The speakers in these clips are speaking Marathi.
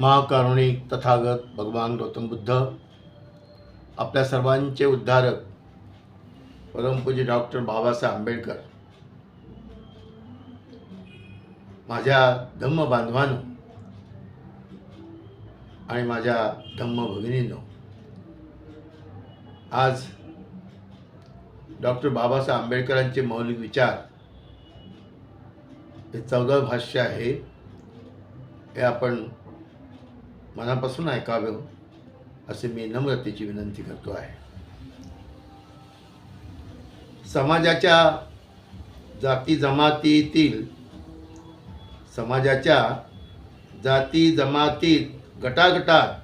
महाकारुणिक तथागत भगवान गौतम बुद्ध आपल्या सर्वांचे उद्धारक परमपूजी डॉक्टर बाबासाहेब आंबेडकर माझ्या धम्म बांधवांनो आणि माझ्या धम्म भगिनींनो आज डॉक्टर बाबासाहेब आंबेडकरांचे मौलिक विचार हे चौदा भाष्य आहे. हे आपण मनापासून ऐकावे असे मी नम्रतेची विनंती करतो आहे. समाजाच्या जाती जमातीतील समाजाच्या जाती जमातीत गटागटात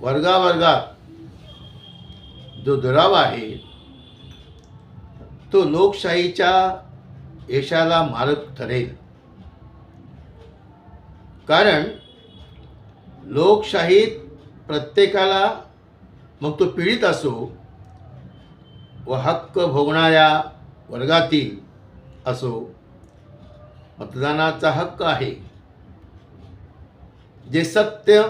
वर्गावर्गात जो दुराव आहे तो लोकशाहीच्या यशाला मारक ठरेल. कारण लोकशाहीत प्रत्येकाला मग तो पीडित असो व हक्क भोगणाऱ्या वर्गातील असो मतदानाचा हक्क आहे. जे सत्य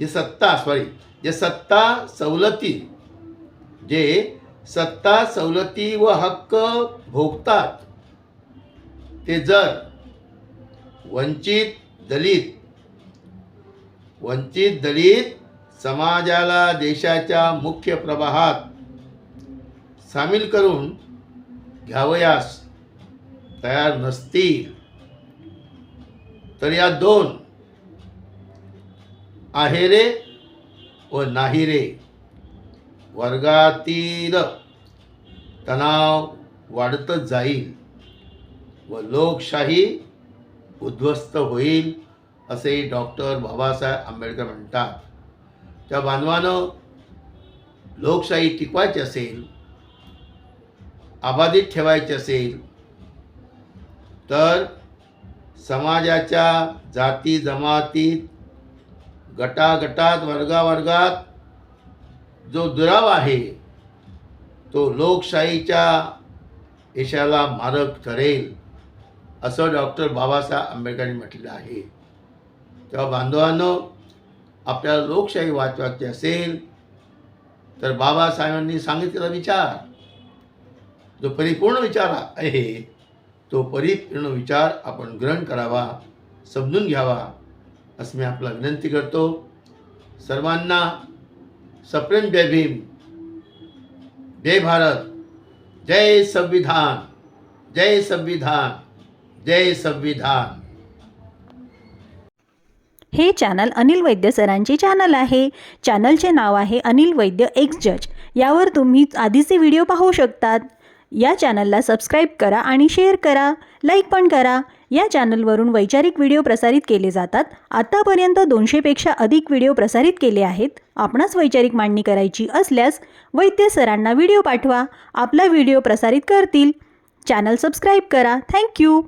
जे सत्ता सॉरी जे सत्ता सवलती जे सत्ता सवलती व हक्क भोगतात ते जर वंचित दलित. वंचित दलित समाजाला देशाच्या मुख्य प्रवाहात सामील करून घ्यावयास तयार नसतील. तर या दोन आहे रे व नाही रे. वर्गातील तणाव वाढतच जाईल व लोकशाही उद्ध्वस्त होईल असे डॉक्टर बाबासाहेब आंबेडकर म्हणतात. त्या बांधवानं लोकशाही टिकवायची असेल अबाधित ठेवायची असेल तर समाजाच्या जाती जमातीत गटागटात वर्गावर्गात जो दुराव आहे तो लोकशाहीच्या यशाला मारक ठरेल. असं डॉक्टर बाबासाहेब आंबेडकरांनी म्हटलं आहे. तेव्हा बांधवांनो आपल्याला लोकशाही वाचवायची असेल तर बाबासाहेबांनी सांगितलेला विचार जो परिपूर्ण विचार आहे तो परिपूर्ण विचार आपण ग्रहण करावा समजून घ्यावा असं मी आपला विनंती करतो. सर्वांना सप्रेम जय भीम. जय भारत. जय संविधान. जय संविधान. जय संविधान. हे चॅनल अनिल वैद्य सरांचे चॅनल आहे. चॅनलचे नाव आहे अनिल वैद्य एक्स जज यावर तुम्ही आधीचे व्हिडिओ पाहू शकतात. या चॅनलला सबस्क्राईब करा आणि शेअर करा. लाईक पण करा. या चॅनलवरून वैचारिक व्हिडिओ प्रसारित केले जातात. आत्तापर्यंत दोनशेपेक्षा अधिक व्हिडिओ प्रसारित केले आहेत. आपणास वैचारिक मांडणी करायची असल्यास वैद्य सरांना व्हिडिओ पाठवा. आपला व्हिडिओ प्रसारित करतील. चॅनल सबस्क्राईब करा. Thank you.